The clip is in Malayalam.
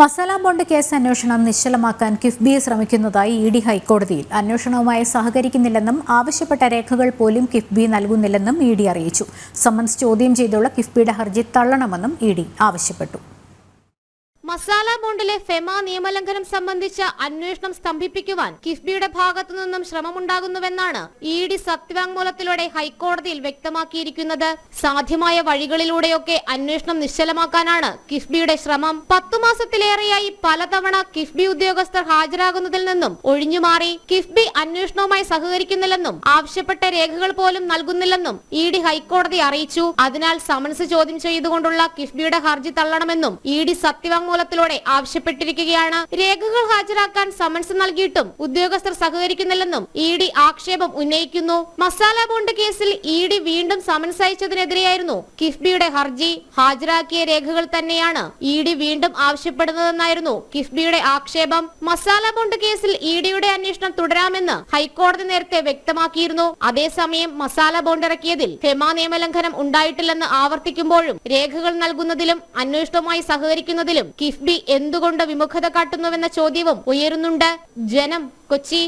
മസാല ബോണ്ട് കേസ് അന്വേഷണം നിശ്ചലമാക്കാൻ കിഫ്ബിയെ ശ്രമിക്കുന്നതായി ഇ ഡി ഹൈക്കോടതിയിൽ. അന്വേഷണവുമായി സഹകരിക്കുന്നില്ലെന്നും ആവശ്യപ്പെട്ട രേഖകൾ പോലും കിഫ്ബി നൽകുന്നില്ലെന്നും ഇ ഡി അറിയിച്ചു. സമൻസ് ചോദ്യം ചെയ്തുള്ള കിഫ്ബിയുടെ ഹർജി തള്ളണമെന്നും ഇ ഡി ആവശ്യപ്പെട്ടു. മസാല ബോണ്ടിലെ ഫെമ നിയമലംഘനം സംബന്ധിച്ച അന്വേഷണം സ്തംഭിപ്പിക്കുവാൻ കിഫ്ബിയുടെ ഭാഗത്തു നിന്നും ശ്രമമുണ്ടാകുന്നുവെന്നാണ് ഇ ഡി സത്യവാങ്മൂലത്തിലൂടെ ഹൈക്കോടതിയിൽ വ്യക്തമാക്കിയിരിക്കുന്നത്. സാധ്യമായ വഴികളിലൂടെയൊക്കെ അന്വേഷണം നിശ്ചലമാക്കാനാണ് കിഫ്ബിയുടെ ശ്രമം. പത്തു മാസത്തിലേറെയായി പലതവണ കിഫ്ബി ഉദ്യോഗസ്ഥർ ഹാജരാകുന്നതിൽ നിന്നും ഒഴിഞ്ഞുമാറി കിഫ്ബി അന്വേഷണവുമായി സഹകരിക്കുന്നില്ലെന്നും ആവശ്യപ്പെട്ട രേഖകൾ പോലും നൽകുന്നില്ലെന്നും ഇ ഡി ഹൈക്കോടതി അറിയിച്ചു. അതിനാൽ സമൻസ് ചോദ്യം ചെയ്തുകൊണ്ടുള്ള കിഫ്ബിയുടെ ഹർജി തള്ളണമെന്നും ഇ ഡി സത്യവാങ്മൂലത്തിലൂടെ ആവശ്യപ്പെട്ടിരിക്കുകയാണ്. രേഖകൾ ഹാജരാക്കാൻ സമൻസ് നൽകിയിട്ടും ഉദ്യോഗസ്ഥർ സഹകരിക്കുന്നില്ലെന്നും ഇ ഡി ആക്ഷേപം ഉന്നയിക്കുന്നു. മസാല ബോണ്ട് കേസിൽ ഇ ഡി വീണ്ടും സമൻസ് അയച്ചതിനെതിരെയായിരുന്നു കിഫ്ബിയുടെ ഹർജി. ഹാജരാക്കിയ രേഖകൾ തന്നെയാണ് ഇ ഡി വീണ്ടും ആവശ്യപ്പെടുന്നതെന്നായിരുന്നു കിഫ്ബിയുടെ ആക്ഷേപം. മസാല ബോണ്ട് കേസിൽ ഇ ഡിയുടെ അന്വേഷണം തുടരാമെന്ന് ഹൈക്കോടതി നേരത്തെ വ്യക്തമാക്കിയിരുന്നു. അതേസമയം മസാല ബോണ്ട് ഇറക്കിയതിൽ ഫെമ നിയമലംഘനം ഉണ്ടായിട്ടില്ലെന്ന് ആവർത്തിക്കുമ്പോഴും രേഖകൾ നൽകുന്നതിലും അന്വേഷണവുമായി സഹകരിക്കുന്നതിലും കിഫ്ബി എന്തുകൊണ്ട് വിമുഖത കാട്ടുന്നുവെന്ന ചോദ്യവും ഉയരുന്നുണ്ട്. ജനം കൊച്ചി.